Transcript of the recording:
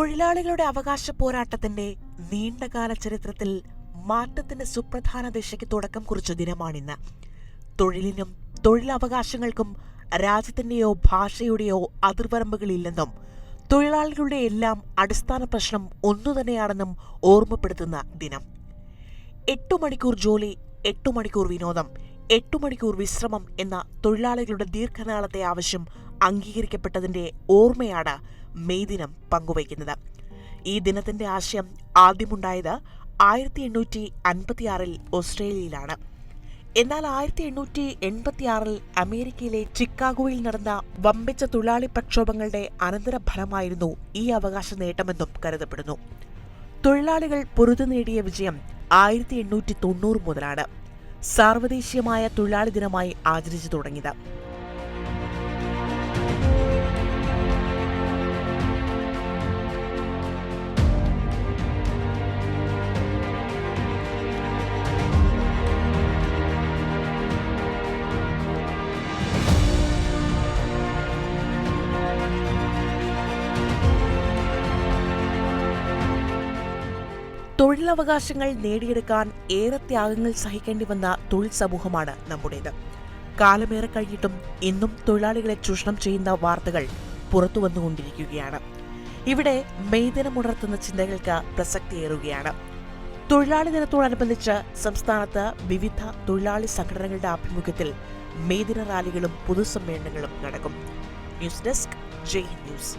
തൊഴിലാളികളുടെ അവകാശ പോരാട്ടത്തിന്റെ നീണ്ടകാല ചരിത്രത്തിൽ മാറ്റത്തിന്റെ സുപ്രധാന ദിശയ്ക്ക് തുടക്കം കുറിച്ച ദിനമാണിന്ന്. തൊഴിലിനും തൊഴിലവകാശങ്ങൾക്കും രാജ്യത്തിന്റെയോ ഭാഷയുടെയോ അതിർവരമ്പുകളില്ലെന്നും തൊഴിലാളികളുടെ എല്ലാം അടിസ്ഥാന പ്രശ്നം ഒന്നുതന്നെയാണെന്നും ഓർമ്മപ്പെടുത്തുന്ന ദിനം. എട്ടു മണിക്കൂർ ജോലി എട്ടു മണിക്കൂർ വിനോദം എട്ടു മണിക്കൂർ വിശ്രമം എന്ന തൊഴിലാളികളുടെ ദീർഘനാളത്തെ ആവശ്യം അംഗീകരിക്കപ്പെട്ടതിന്റെ ഓർമ്മയാണ് മെയ് ദിനം പങ്കുവയ്ക്കുന്നത്. ഈ ദിനത്തിന്റെ ആശയം ആദ്യമുണ്ടായത് ആയിരത്തി എണ്ണൂറ്റി അൻപത്തിയാറിൽ ഓസ്ട്രേലിയയിലാണ്. എന്നാൽ ആയിരത്തി എണ്ണൂറ്റി എൺപത്തിയാറിൽ അമേരിക്കയിലെ ചിക്കാഗോയിൽ നടന്ന വമ്പിച്ച തൊഴിലാളി പ്രക്ഷോഭങ്ങളുടെ അനന്തരഫലമായിരുന്നു ഈ അവകാശ നേട്ടമെന്നും കരുതപ്പെടുന്നു. തൊഴിലാളികൾ പൊരുതു നേടിയ വിജയം ആയിരത്തി എണ്ണൂറ്റി തൊണ്ണൂറ് മുതലാണ്. സാർവദേശീയമായ തൊഴിലാളി ദിനമായി ആചരിച്ചു തുടങ്ങിയത്. തൊഴിലവകാശങ്ങൾ നേടിയെടുക്കാൻ ഏറെ ത്യാഗങ്ങൾ സഹിക്കേണ്ടി വന്ന തൊഴിൽ സമൂഹമാണ് നമ്മുടേത്. കാലമേറെ കഴിഞ്ഞിട്ടും ഇന്നും തൊഴിലാളികളെ ചൂഷണം ചെയ്യുന്ന വാർത്തകൾ പുറത്തു വന്നുകൊണ്ടിരിക്കുകയാണ്. ഇവിടെ മെയ്ദിനം ഉണർത്തുന്ന ചിന്തകൾക്ക് പ്രസക്തിയേറുകയാണ്. തൊഴിലാളി ദിനത്തോടനുബന്ധിച്ച് സംസ്ഥാനത്ത് വിവിധ തൊഴിലാളി സംഘടനകളുടെ ആഭിമുഖ്യത്തിൽ മെയ്ദിന റാലികളും പൊതുസമ്മേളനങ്ങളും നടക്കും. News desk Jai news.